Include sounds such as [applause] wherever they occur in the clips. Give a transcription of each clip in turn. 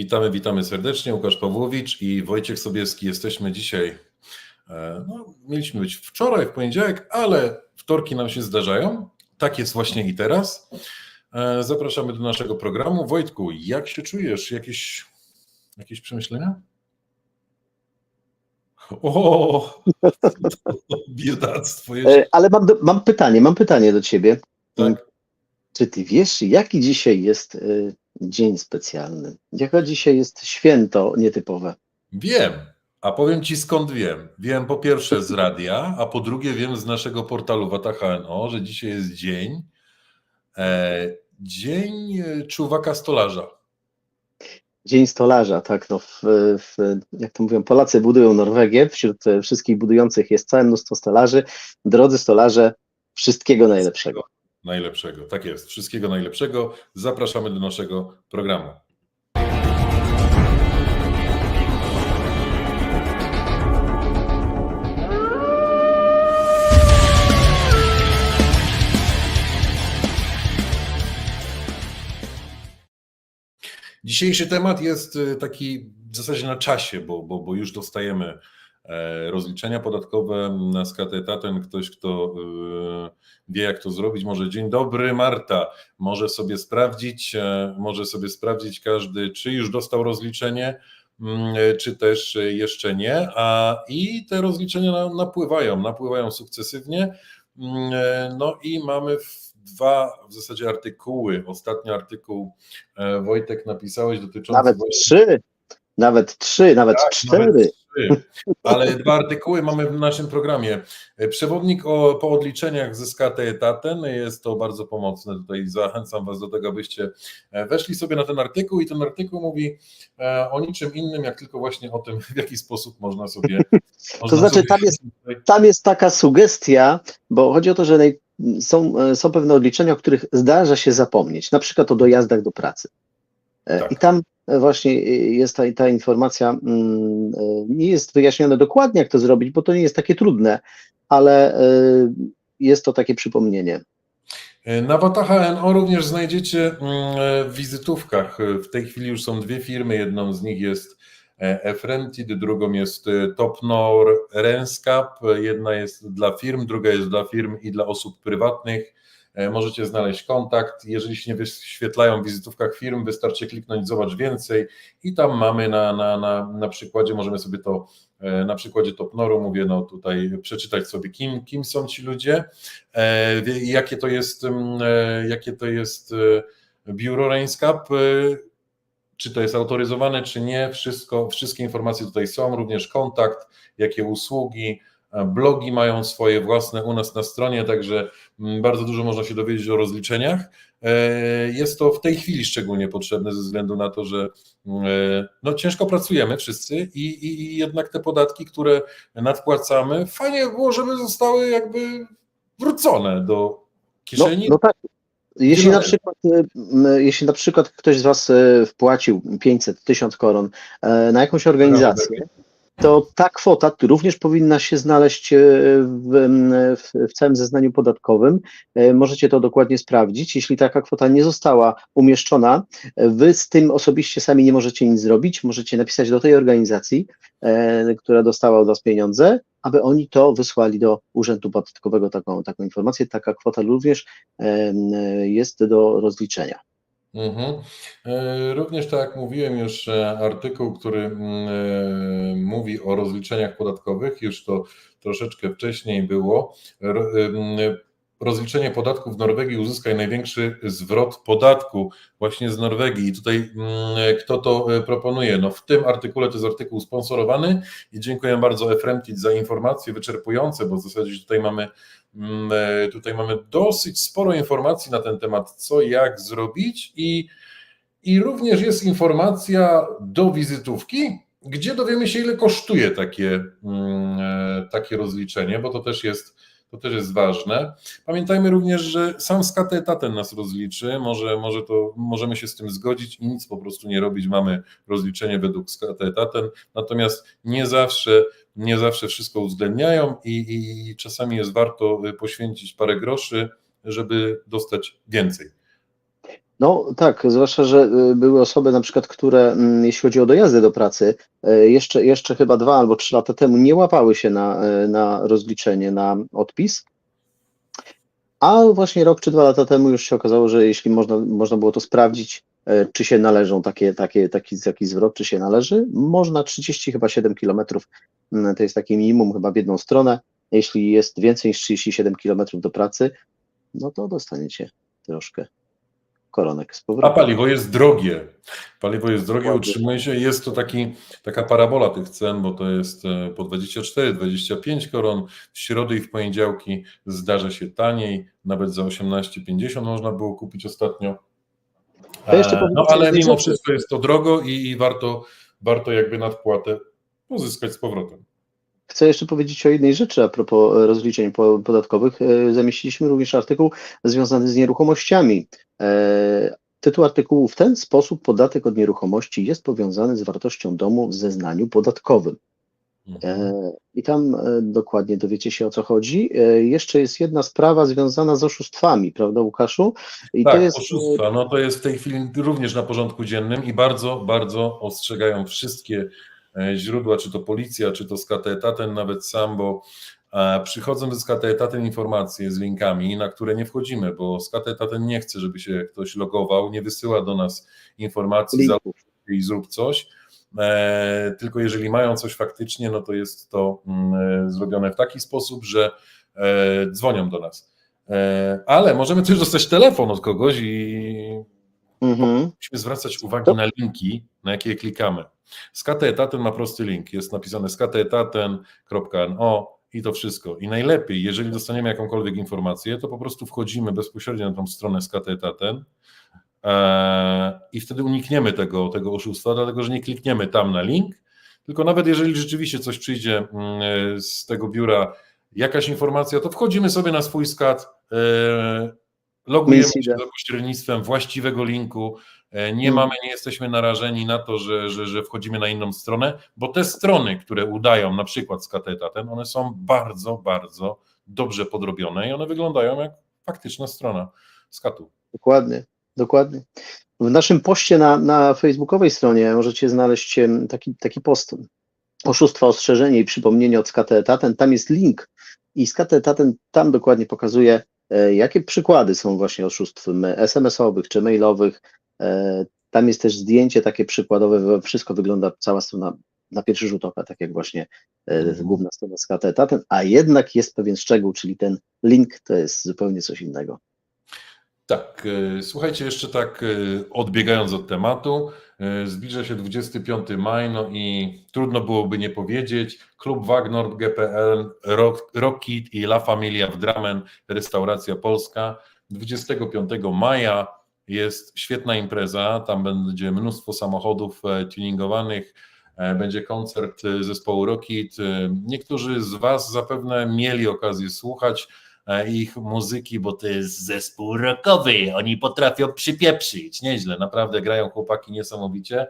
Witamy, witamy serdecznie. Łukasz Pawłowicz i Wojciech Sobieski. Jesteśmy dzisiaj. e, No, mieliśmy być wczoraj, w poniedziałek, ale wtorki nam się zdarzają. Tak jest właśnie i teraz. E, Zapraszamy do naszego programu. Wojtku, jak się czujesz? Jakieś, jakieś przemyślenia? O, biedactwo jeszcze. Ale mam, do, mam pytanie, mam pytanie do ciebie. Tak. Czy ty wiesz, jaki dzisiaj jest e, dzień specjalny? Jaka dzisiaj jest święto nietypowe? Wiem, a powiem Ci skąd wiem. Wiem po pierwsze z radia, a po drugie wiem z naszego portalu Wataha.no, że dzisiaj jest dzień, e, dzień czuwaka stolarza. Dzień stolarza, tak, no w, w, jak to mówią, Polacy budują Norwegię, wśród wszystkich budujących jest całe mnóstwo stolarzy. Drodzy stolarze, wszystkiego najlepszego. Najlepszego, tak jest. Wszystkiego najlepszego. Zapraszamy do naszego programu. Dzisiejszy temat jest y, taki w zasadzie na czasie, bo, bo, bo już dostajemy rozliczenia podatkowe na skatę Taten. Ktoś, kto y, wie, jak to zrobić, może dzień dobry, Marta, może sobie sprawdzić, e, może sobie sprawdzić każdy, czy już dostał rozliczenie, mm, e, czy też e, jeszcze nie. A i te rozliczenia na- napływają, napływają sukcesywnie. Mm, e, No i mamy w- dwa w zasadzie artykuły. Ostatni artykuł e, Wojtek napisałeś dotyczący Nawet trzy, nawet trzy, nawet tak, cztery. nawet trzy. Ale dwa artykuły mamy w naszym programie. Przewodnik o, po odliczeniach ze skaty etaten jest to bardzo pomocne. Tutaj zachęcam Was do tego, abyście e, weszli sobie na ten artykuł i ten artykuł mówi e, o niczym innym, jak tylko właśnie o tym, w jaki sposób można sobie. można znaczy, sobie tam jest- Tam jest taka sugestia, bo chodzi o to, że naj, są, e, są pewne odliczenia, o których zdarza się zapomnieć, na przykład o dojazdach do pracy. Tak. I tam właśnie e, jest ta, ta informacja, mm, e, nie jest wyjaśnione dokładnie, jak to zrobić, bo to nie jest takie trudne, ale e, jest to takie przypomnienie. Na Wataha NO również znajdziecie mm, w wizytówkach. W tej chwili już są dwie firmy. Jedną z nich jest e, Efrentid, drugą jest e, Topnor Renscap. Jedna jest dla firm, druga jest dla firm i dla osób prywatnych. E, Możecie znaleźć kontakt. Jeżeli się nie wyświetlają w wizytówkach firm, wystarczy kliknąć Zobacz więcej i tam mamy na, na, na, na przykładzie, możemy sobie to e, na przykładzie Topnoru, mówię, no tutaj przeczytać sobie, kim, kim są ci ludzie, e, jakie to jest, mm, jakie to jest biuro Rainscap, czy to jest autoryzowane, czy nie, wszystko, wszystkie informacje tutaj są, również kontakt, jakie usługi, blogi mają swoje własne u nas na stronie, także mm, bardzo dużo można się dowiedzieć o rozliczeniach. E, Jest to w tej chwili szczególnie potrzebne ze względu na to, że mm, e, no, ciężko pracujemy wszyscy i, i, i jednak te podatki, które nadpłacamy, fajnie by było, żeby zostały jakby wrócone do No, kieszeni. no tak. Jeśli na, przykład, e, jeśli na przykład ktoś z Was wpłacił 500, 1000 koron na jakąś organizację, to ta kwota również powinna się znaleźć e, w, w, całym zeznaniu podatkowym. E, Możecie to dokładnie sprawdzić. Jeśli taka kwota nie została umieszczona, e, Wy z tym osobiście sami nie możecie nic zrobić. Możecie napisać do tej organizacji, która dostała od Was pieniądze, aby oni to wysłali do Urzędu Podatkowego taką, taką informację. Taka kwota również jest do rozliczenia. Mhm. E, Również tak jak mówiłem już, e, artykuł, który mm, e, mówi o rozliczeniach podatkowych, już to troszeczkę wcześniej było. Rozliczenie podatku w Norwegii uzyskaj największy zwrot podatku właśnie z Norwegii. I tutaj mm, kto to e, proponuje? No w tym artykule to jest artykuł sponsorowany i dziękuję bardzo Efremtit za informacje wyczerpujące, bo w zasadzie tutaj mamy Mm, e, Tutaj mamy dosyć sporo informacji na ten temat, co jak zrobić, i, i również jest informacja do wizytówki, gdzie dowiemy się, ile kosztuje takie, mm, e, takie rozliczenie, bo to też jest. To też jest ważne. Pamiętajmy również, że sam skat etatem nas rozliczy. Może, może to, możemy się z tym zgodzić i nic po prostu nie robić. Mamy rozliczenie według skat etatem, natomiast nie zawsze nie zawsze wszystko uwzględniają i, i czasami jest warto poświęcić parę groszy, żeby dostać więcej. No tak, zwłaszcza, że y, były osoby na przykład, które mm, jeśli chodzi o dojazdy do pracy, y, jeszcze, jeszcze chyba dwa albo trzy lata temu nie łapały się na, y, na rozliczenie, na odpis. A właśnie rok czy dwa lata temu już się okazało, że jeśli można, można było to sprawdzić, y, czy się należą takie, takie, taki, taki zwrot, czy się należy, można 30 chyba 7 kilometrów, mm, to jest takie minimum chyba w jedną stronę. Jeśli jest więcej niż 37 kilometrów do pracy, no to dostaniecie troszkę koronek z A powrotem. paliwo jest drogie. Paliwo jest drogie, utrzymuje się. Jest to taki, taka parabola tych cen, bo to jest e, po 24, 25 koron. W środę i w poniedziałki zdarza się taniej, nawet za 18,50 można było kupić ostatnio. E, No ale mimo wszystko jest to drogo i, i warto, warto jakby nadpłatę pozyskać z powrotem. Chcę jeszcze powiedzieć o jednej rzeczy a propos e, rozliczeń po- podatkowych. E, Zamieściliśmy również artykuł związany z nieruchomościami. E, Tytuł artykułu w ten sposób podatek od nieruchomości jest powiązany z wartością domu w zeznaniu podatkowym. Mhm. I tam dokładnie dowiecie się o co chodzi. Jeszcze jest jedna sprawa związana z oszustwami, prawda Łukaszu? I tak, to jest oszustwa. No to jest w tej chwili również na porządku dziennym i bardzo, bardzo ostrzegają wszystkie źródła, czy to policja, czy to z KTETATEN, nawet sam, bo e, przychodzą z KTETATEN informacje z linkami, na które nie wchodzimy, bo z KTETATEN nie chce, żeby się ktoś logował, nie wysyła do nas informacji, za linków. i zrób coś. E, tylko jeżeli mają coś faktycznie, no to jest to mm, e, zrobione w taki sposób, że e, dzwonią do nas. E, ale możemy też dostać telefon od kogoś i Mhm. musimy zwracać uwagę To- na linki, na jakie klikamy. Skateetaten ma prosty link, jest napisane skateetaten.no i to wszystko. I najlepiej, jeżeli dostaniemy jakąkolwiek informację, to po prostu wchodzimy bezpośrednio na tą stronę skateetaten e, i wtedy unikniemy tego, tego oszustwa, dlatego że nie klikniemy tam na link, tylko nawet jeżeli rzeczywiście coś przyjdzie mm, z tego biura, jakaś informacja, to wchodzimy sobie na swój skat, e, logujemy się za pośrednictwem właściwego linku, nie Mm. mamy, nie jesteśmy narażeni na to, że, że, że wchodzimy na inną stronę, bo te strony, które udają, na przykład z Katetaten, one są bardzo, bardzo dobrze podrobione i one wyglądają jak faktyczna strona skatu. Dokładnie, dokładnie. W naszym poście na, na facebookowej stronie możecie znaleźć taki, taki post oszustwa, ostrzeżenie i przypomnienie od Skateetaten. Tam jest link i Skateetaten tam dokładnie pokazuje, e, jakie przykłady są właśnie oszustw SMS-owych czy mailowych. E, Tam jest też zdjęcie takie przykładowe, wszystko wygląda, cała strona na pierwszy rzut oka, tak jak właśnie e, Mhm. główna strona Skateetaten, a jednak jest pewien szczegół, czyli ten link to jest zupełnie coś innego. Tak, e, słuchajcie, jeszcze tak odbiegając od tematu, zbliża się 25 maj, no i trudno byłoby nie powiedzieć, klub Wagner, GPL, Rock, Rockit i La Familia w Dramen, restauracja polska. 25 maja jest świetna impreza, tam będzie mnóstwo samochodów e, tuningowanych, e, będzie koncert e, zespołu Rockit. Niektórzy z Was zapewne mieli okazję słuchać, ich muzyki, bo to jest zespół rockowy. Oni potrafią przypieprzyć. Nieźle, naprawdę grają chłopaki niesamowicie.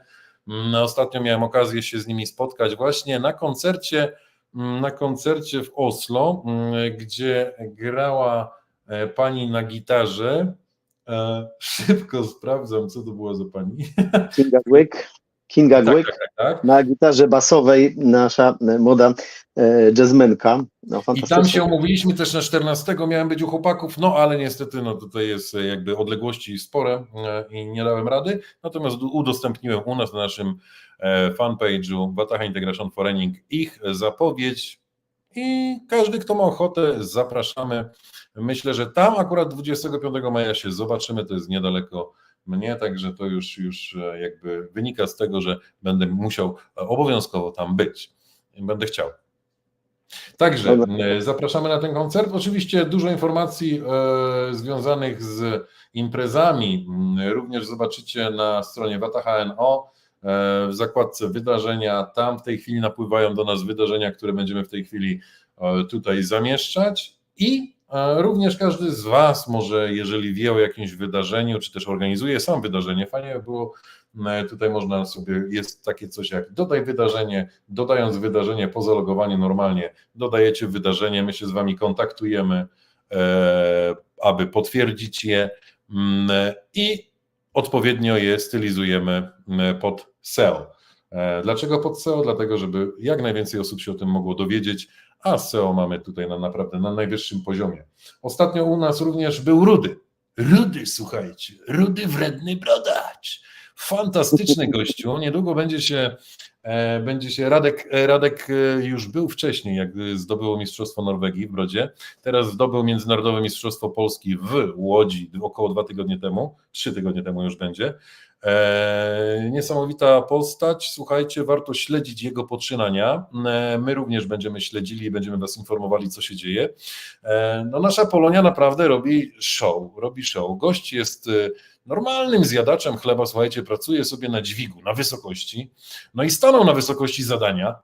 Mm, Ostatnio miałem okazję się z nimi spotkać właśnie na koncercie, mm, na koncercie w Oslo, mm, gdzie grała pani na gitarze. E, Szybko sprawdzam, co to było za pani. Kinga Głyk, Kinga Tak, Głyk. tak, tak, tak. Na gitarze basowej nasza młoda e, jazzmenka. No, I tam się umówiliśmy też na 14, miałem być u chłopaków, no ale niestety no tutaj jest e, jakby odległości spore i nie dałem rady, natomiast udostępniłem u nas na naszym fanpage'u Wataha Integration Forening ich zapowiedź i każdy, kto ma ochotę, zapraszamy. Myślę, że tam akurat 25 maja się zobaczymy, to jest niedaleko mnie, także to już, już e, jakby wynika z tego, że będę musiał e, obowiązkowo tam być. Będę chciał. Także e, zapraszamy na ten koncert. Oczywiście dużo informacji e, związanych z imprezami mm, również zobaczycie na stronie WataHNO e, w zakładce wydarzenia. Tam w tej chwili napływają do nas wydarzenia, które będziemy w tej chwili e, tutaj zamieszczać i e, również każdy z Was może, jeżeli wie o jakimś wydarzeniu, czy też organizuje sam wydarzenie, fajnie by było, e, tutaj można sobie, jest takie coś jak dodaj wydarzenie, dodając wydarzenie po zalogowaniu normalnie, dodajecie wydarzenie, my się z Wami kontaktujemy, e, aby potwierdzić je i odpowiednio je stylizujemy pod SEO. Dlaczego pod SEO? Dlatego, żeby jak najwięcej osób się o tym mogło dowiedzieć, a SEO mamy tutaj na naprawdę na najwyższym poziomie. Ostatnio u nas również był Rudy. Rudy, słuchajcie, Rudy wredny brodacz. Fantastyczny gościu. Niedługo będzie się, e, będzie się Radek, e, Radek e, już był wcześniej, jak zdobyło Mistrzostwo Norwegii w Brodzie. Teraz zdobył Międzynarodowe Mistrzostwo Polski w Łodzi około dwa tygodnie temu, trzy tygodnie temu już będzie. E, niesamowita postać. Słuchajcie, warto śledzić jego poczynania. E, my również będziemy śledzili i będziemy Was informowali, co się dzieje. E, no, nasza Polonia naprawdę robi show. Robi show. Gość jest normalnym zjadaczem chleba, słuchajcie, pracuje sobie na dźwigu, na wysokości. No i stanął na wysokości zadania,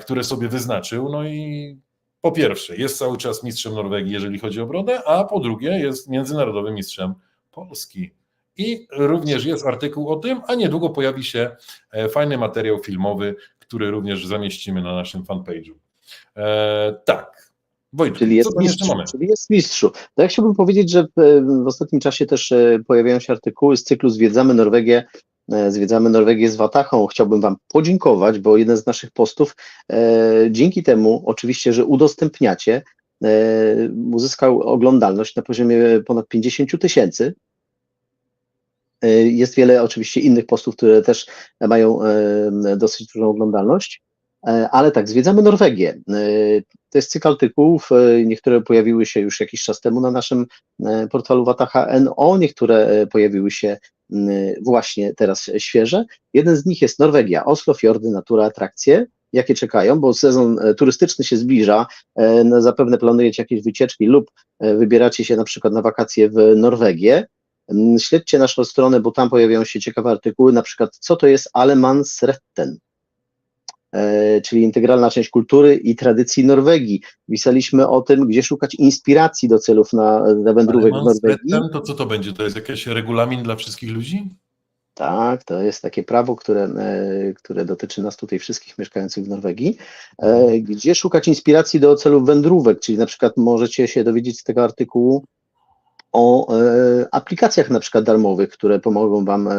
które sobie wyznaczył. No i po pierwsze, jest cały czas mistrzem Norwegii, jeżeli chodzi o brodę, a po drugie, jest międzynarodowym mistrzem Polski. I również jest artykuł o tym, a niedługo pojawi się e, fajny materiał filmowy, który również zamieścimy na naszym fanpage'u. E, tak. Wojtku, czyli jest mistrzu, czyli jest mistrzu. To ja chciałbym powiedzieć, że w, w ostatnim czasie też e, pojawiają się artykuły z cyklu Zwiedzamy Norwegię Zwiedzamy Norwegię z Watachą. Chciałbym Wam podziękować, bo jeden z naszych postów e, dzięki temu, oczywiście, że udostępniacie, e, uzyskał oglądalność na poziomie ponad 50 tysięcy. Jest wiele oczywiście innych postów, które też mają dosyć dużą oglądalność, ale tak, zwiedzamy Norwegię. To jest cykl artykułów, niektóre pojawiły się już jakiś czas temu na naszym portalu Wataha NO, niektóre pojawiły się właśnie teraz świeże. Jeden z nich jest Norwegia, Oslo, fiordy, natura, atrakcje, jakie czekają, bo sezon turystyczny się zbliża, no, zapewne planujecie jakieś wycieczki lub wybieracie się na przykład na wakacje w Norwegię, śledźcie naszą stronę, bo tam pojawiają się ciekawe artykuły, na przykład co to jest Alemansretten, e, czyli integralna część kultury i tradycji Norwegii. Pisaliśmy o tym, gdzie szukać inspiracji do celów na, na wędrówek w Norwegii. To co to będzie? To jest jakiś regulamin dla wszystkich ludzi? Tak, to jest takie prawo, które, e, które dotyczy nas tutaj wszystkich mieszkających w Norwegii. E, gdzie szukać inspiracji do celów wędrówek, czyli na przykład możecie się dowiedzieć z tego artykułu, o e, aplikacjach na przykład darmowych, które pomogą Wam e,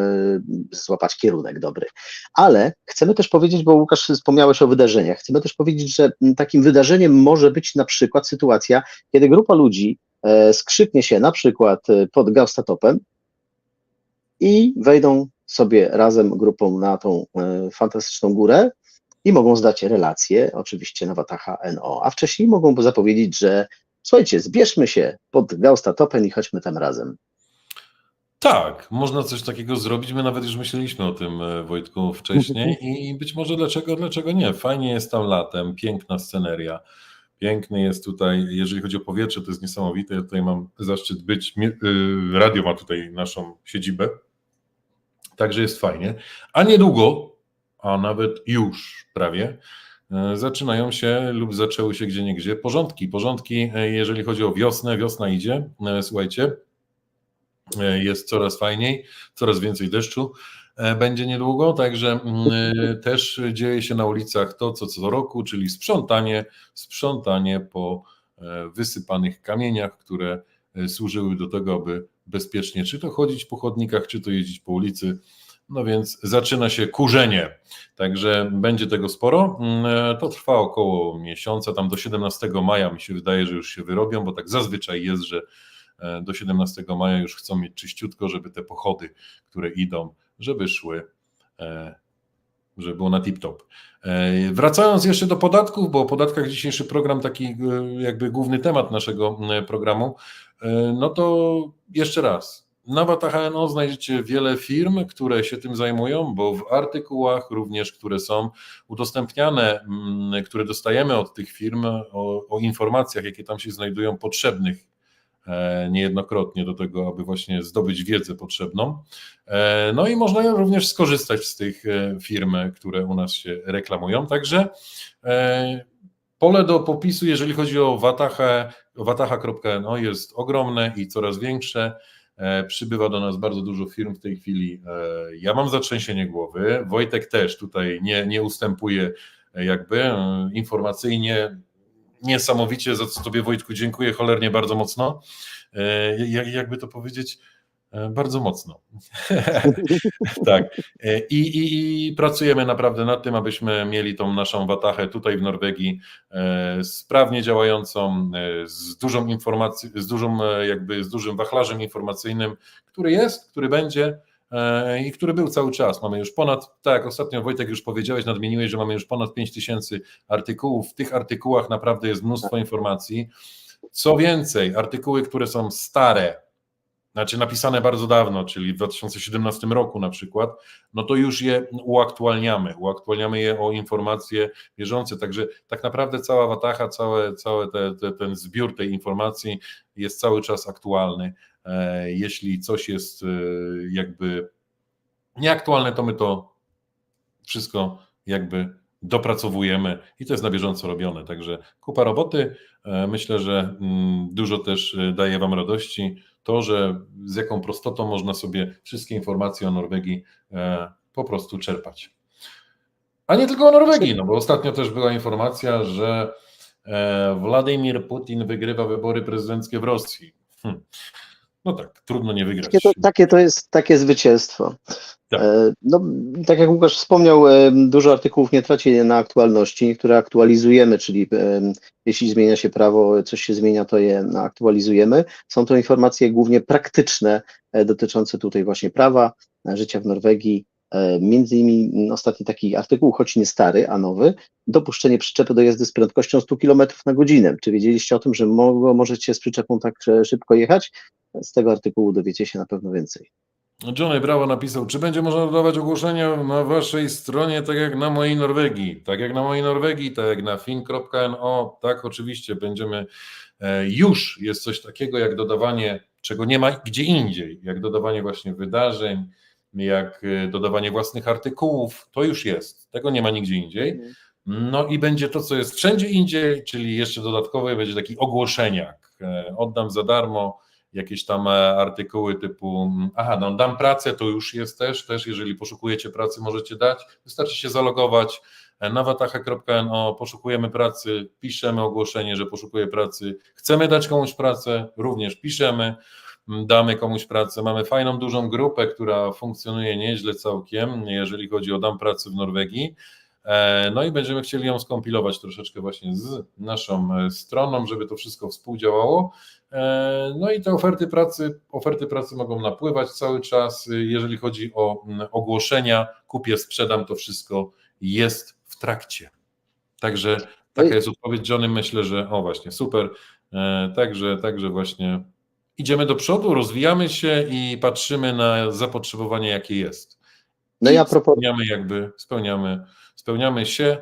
złapać kierunek dobry. Ale chcemy też powiedzieć, bo Łukasz wspomniałeś o wydarzeniach, chcemy też powiedzieć, że takim wydarzeniem może być na przykład sytuacja, kiedy grupa ludzi e, skrzyknie się na przykład pod Gaustatopem i wejdą sobie razem grupą na tą fantastyczną górę i mogą zdać relacje, oczywiście na Wataha NO, a wcześniej mogą zapowiedzieć, że słuchajcie, zbierzmy się pod Gausta Topen i chodźmy tam razem. Tak, można coś takiego zrobić. My nawet już myśleliśmy o tym, e, Wojtku, wcześniej [laughs] i być może dlaczego, dlaczego nie? Fajnie jest tam latem, piękna sceneria. Piękny jest tutaj, jeżeli chodzi o powietrze, to jest niesamowite. Ja tutaj mam zaszczyt być. Y, radio ma tutaj naszą siedzibę, także jest fajnie. A niedługo, a nawet już prawie, zaczynają się lub zaczęły się gdzie niegdzie porządki. Porządki, e, jeżeli chodzi o wiosnę, wiosna idzie, e, słuchajcie, jest coraz fajniej, coraz więcej deszczu będzie niedługo, także mm, też dzieje się na ulicach to, co co roku, czyli sprzątanie, sprzątanie po wysypanych kamieniach, które służyły do tego, aby bezpiecznie czy to chodzić po chodnikach, czy to jeździć po ulicy, no więc zaczyna się kurzenie, także będzie tego sporo. Mm, to trwa około miesiąca, tam do 17 maja mi się wydaje, że już się wyrobią, bo tak zazwyczaj jest, że e, do 17 maja już chcą mieć czyściutko, żeby te pochody, które idą, żeby szły, e, żeby było na tip-top. E, wracając jeszcze do podatków, bo o podatkach dzisiejszy program, taki jakby główny temat naszego programu, no to jeszcze raz, na WataHNO znajdziecie wiele firm, które się tym zajmują, bo w artykułach również, które są udostępniane, mm, które dostajemy od tych firm o, o informacjach, jakie tam się znajdują, potrzebnych e, niejednokrotnie do tego, aby właśnie zdobyć wiedzę potrzebną. E, no i można również skorzystać z tych e, firm, które u nas się reklamują. Także pole do popisu, jeżeli chodzi o Wataha, wataha.no jest ogromne i coraz większe. E, przybywa do nas bardzo dużo firm w tej chwili. E, ja mam zatrzęsienie głowy. Wojtek też tutaj nie, nie ustępuje e, jakby informacyjnie. Niesamowicie, za co Tobie Wojtku dziękuję cholernie bardzo mocno. Jakby to powiedzieć, Bardzo mocno. [laughs] tak. E, I, i, I pracujemy naprawdę nad tym, abyśmy mieli tą naszą watachę tutaj w Norwegii e, sprawnie działającą, e, z dużą informacją, z dużą e, jakby z dużym wachlarzem informacyjnym, który jest, który będzie e, i który był cały czas. Mamy już ponad, tak jak ostatnio Wojtek już powiedziałeś, nadmieniłeś, że mamy już ponad 5 tysięcy artykułów. W tych artykułach naprawdę jest mnóstwo informacji. Co więcej, artykuły, które są stare, znaczy napisane bardzo dawno, czyli w 2017 roku na przykład, no to już je uaktualniamy. Uaktualniamy je o informacje bieżące. Także tak naprawdę cała Watacha, cały całe te, te, ten zbiór tej informacji jest cały czas aktualny. E, Jeśli coś jest e, jakby nieaktualne, to my to wszystko jakby dopracowujemy i to jest na bieżąco robione. Także kupa roboty. E, Myślę, że mm, dużo też daje Wam radości to, że z jaką prostotą można sobie wszystkie informacje o Norwegii e, po prostu czerpać. A nie tylko o Norwegii, no bo ostatnio też była informacja, że e, Władimir Putin wygrywa wybory prezydenckie w Rosji. Hm. No tak, trudno nie wygrać. Takie to, takie to jest takie zwycięstwo. Tak. E, No, tak jak Łukasz wspomniał, e, dużo artykułów nie traci na aktualności, niektóre aktualizujemy, czyli e, jeśli zmienia się prawo, coś się zmienia, to je aktualizujemy. Są to informacje głównie praktyczne, dotyczące tutaj właśnie prawa, życia w Norwegii. E, Między innymi m, ostatni taki artykuł, choć nie stary, a nowy, dopuszczenie przyczepy do jazdy z prędkością 100 km na godzinę. Czy wiedzieliście o tym, że mo- możecie z przyczepą tak e, szybko jechać? Z tego artykułu dowiecie się na pewno więcej. Johnny Brawo napisał, czy będzie można dodawać ogłoszenia na waszej stronie, tak jak na mojej Norwegii, tak jak na mojej Norwegii, tak jak na fin.no, tak oczywiście będziemy, e, już jest coś takiego jak dodawanie, czego nie ma gdzie indziej, jak dodawanie właśnie wydarzeń, jak e, dodawanie własnych artykułów, to już jest, tego nie ma nigdzie indziej. No i będzie to, co jest wszędzie indziej, czyli jeszcze dodatkowy będzie taki ogłoszeniak. E, Oddam za darmo jakieś tam e, artykuły typu, mm, aha, no dam pracę, to już jest też, też jeżeli poszukujecie pracy, możecie dać. Wystarczy się zalogować e, na watacha.no, poszukujemy pracy, piszemy ogłoszenie, że poszukuję pracy. Chcemy dać komuś pracę, również piszemy, damy komuś pracę. Mamy fajną, dużą grupę, która funkcjonuje nieźle całkiem, jeżeli chodzi o dam pracy w Norwegii. E, No i będziemy chcieli ją skompilować troszeczkę właśnie z naszą e, stroną, żeby to wszystko współdziałało. E, No i te oferty pracy, oferty pracy mogą napływać cały czas. Jeżeli chodzi o ogłoszenia, kupię, sprzedam, to wszystko jest w trakcie. Także taka jest odpowiedź Johnny. Myślę, że o właśnie, super. Także, także właśnie idziemy do przodu, rozwijamy się i patrzymy na zapotrzebowanie, jakie jest. No i a I propos, spełniamy jakby, spełniamy, spełniamy się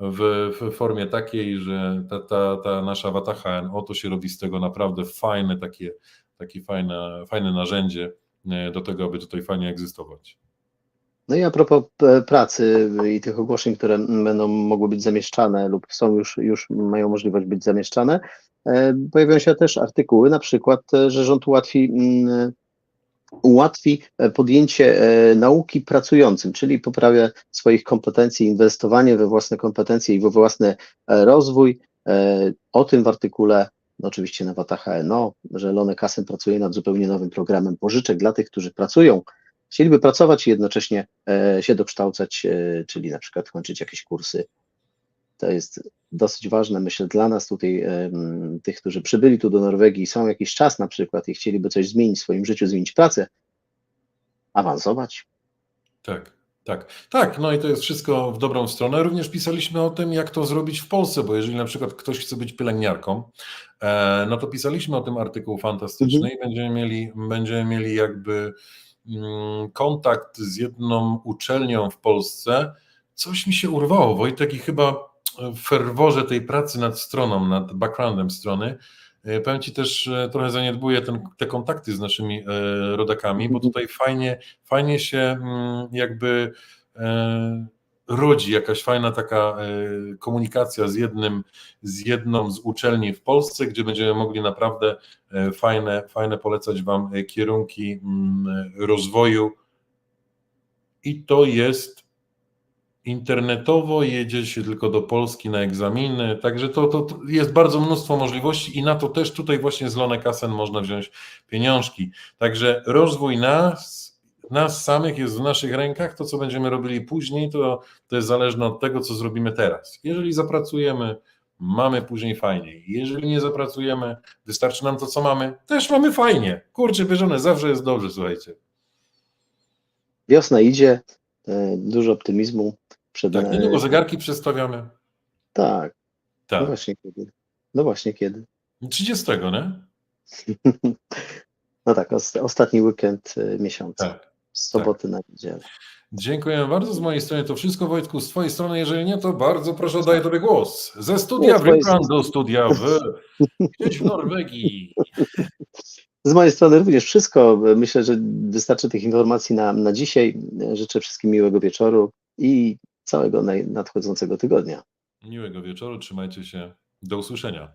w, w formie takiej, że ta, ta, ta nasza Wataha NO to się robi z tego naprawdę fajne, takie, takie fajne, fajne narzędzie e, do tego, aby tutaj fajnie egzystować. No i a propos e, pracy i tych ogłoszeń, które będą mogły być zamieszczane lub są już, już mają możliwość być zamieszczane, e, pojawiają się też artykuły, na przykład, e, że rząd ułatwi, mm, ułatwi e, podjęcie e, nauki pracującym, czyli poprawia swoich kompetencji, inwestowanie we własne kompetencje i we własny e, rozwój. E, O tym w artykule no oczywiście na Wataha NO, że Lone Kassen pracuje nad zupełnie nowym programem pożyczek dla tych, którzy pracują, chcieliby pracować i jednocześnie e, się dokształcać, e, czyli na przykład kończyć jakieś kursy. To jest dosyć ważne, myślę, dla nas tutaj, em, tych, którzy przybyli tu do Norwegii, są jakiś czas na przykład i chcieliby coś zmienić w swoim życiu, zmienić pracę, awansować. Tak, tak, tak. No i to jest wszystko w dobrą stronę. Również pisaliśmy o tym, jak to zrobić w Polsce, bo jeżeli na przykład ktoś chce być pielęgniarką, e, no to pisaliśmy o tym artykuł fantastyczny i będziemy mieli, będziemy mieli jakby kontakt z jedną uczelnią w Polsce. Coś mi się urwało, Wojtek, i chyba w ferworze tej pracy nad stroną, nad backgroundem strony, e, powiem Ci też, trochę zaniedbuję ten, te kontakty z naszymi e, rodakami, bo tutaj fajnie, fajnie się mm, jakby e, rodzi jakaś fajna taka e, komunikacja z jednym, z jedną z uczelni w Polsce, gdzie będziemy mogli naprawdę e, fajne, fajne polecać Wam e, kierunki mm, rozwoju i to jest internetowo, jedzie się tylko do Polski na egzaminy, także to, to, to jest bardzo mnóstwo możliwości i na to też tutaj właśnie z Lone Kassen można wziąć pieniążki. Także rozwój nas, nas samych jest w naszych rękach, to co będziemy robili później, to, to jest zależne od tego, co zrobimy teraz. Jeżeli zapracujemy, mamy później fajnie. Jeżeli nie zapracujemy, wystarczy nam to, co mamy, też mamy fajnie. Kurczę, bierzone, zawsze jest dobrze, słuchajcie. Wiosna idzie, e, dużo optymizmu przed Tak, e, niedługo zegarki przestawiamy. Tak, no Tak, właśnie kiedy. No właśnie kiedy. 30, nie? [laughs] No tak, os- ostatni weekend e, miesiąca. Tak. Z soboty na niedzielę. Dziękuję bardzo z mojej strony. To wszystko, Wojtku, z Twojej strony. Jeżeli nie, to bardzo proszę, oddaję Tobie głos. Ze studia w Ryplan do studia w, gdzieś w Norwegii. Z mojej strony również wszystko. Myślę, że wystarczy tych informacji na, na dzisiaj. Życzę wszystkim miłego wieczoru i całego nadchodzącego tygodnia. Miłego wieczoru, trzymajcie się. Do usłyszenia.